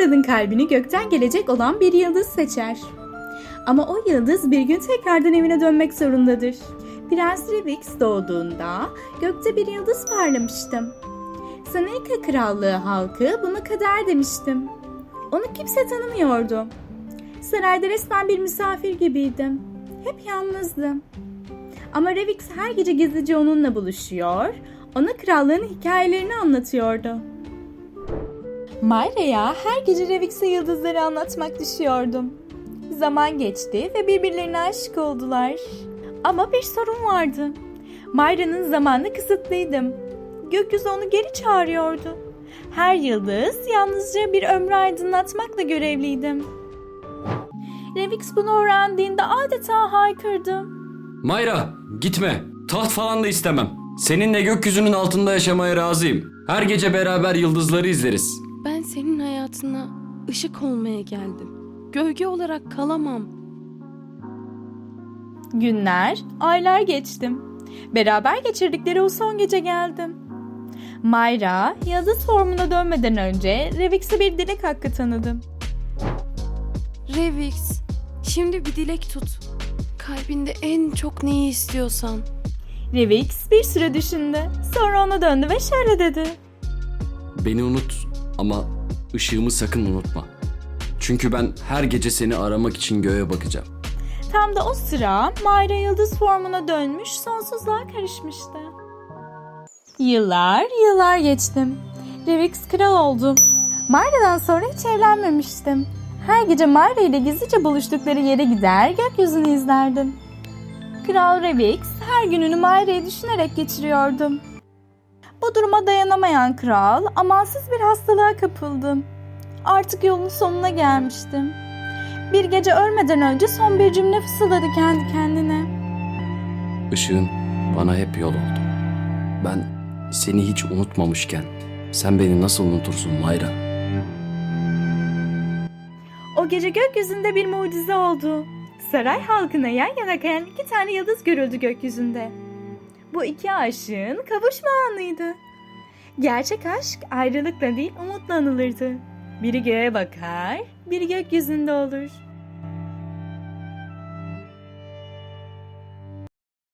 kralın kalbini gökten gelecek olan bir yıldız seçer. Ama o yıldız bir gün tekrardan evine dönmek zorundadır. Prens Revix doğduğunda gökte bir yıldız parlamıştım. Sanayika Krallığı halkı buna kader demiştim. Onu kimse tanımıyordu. Sarayda resmen bir misafir gibiydim. Hep yalnızdım. Ama Revix her gece gizlice onunla buluşuyor, ona krallığın hikayelerini anlatıyordu. Mayra'ya her gece Revix'e yıldızları anlatmak düşüyordum. Zaman geçti ve birbirlerine aşık oldular. Ama bir sorun vardı. Mayra'nın zamanı kısıtlıydım. Gökyüzü onu geri çağırıyordu. Her yıldız yalnızca bir ömrü aydınlatmakla görevliydim. Revix bunu öğrendiğinde adeta haykırdı. Mayra gitme. Taht falan da istemem. Seninle gökyüzünün altında yaşamaya razıyım. Her gece beraber yıldızları izleriz. Ben senin hayatına ışık olmaya geldim. Gölge olarak kalamam. Günler, aylar geçtim. Beraber geçirdikleri o son gece geldim. Mayra, yıldız formuna dönmeden önce Revix'e bir dilek hakkı tanıdım. Revix, şimdi bir dilek tut. Kalbinde en çok neyi istiyorsan. Revix bir süre düşündü. Sonra ona döndü ve şöyle dedi. Beni unut ama ışığımı sakın unutma. Çünkü ben her gece seni aramak için göğe bakacağım. Tam da o sıra Mayra yıldız formuna dönmüş, sonsuzluğa karışmıştı. Yıllar, yıllar geçtim. Revix kral oldu. Mayra'dan sonra hiç evlenmemiştim. Her gece Mayra ile gizlice buluştukları yere gider, gökyüzünü izlerdim. Kral Revix her gününü Mayra'yı düşünerek geçiriyordum. Bu duruma dayanamayan kral amansız bir hastalığa kapıldı. Artık yolun sonuna gelmiştim. Bir gece ölmeden önce son bir cümle fısıldadı kendi kendine. Işığın bana hep yol oldu. Ben seni hiç unutmamışken sen beni nasıl unutursun Mayra? O gece gökyüzünde bir mucize oldu. Saray halkına yan yana kayan iki tane yıldız görüldü gökyüzünde. Bu iki aşığın kavuşma anıydı. Gerçek aşk ayrılıkla değil umutla anılırdı. Biri göğe bakar, biri gökyüzünde olur.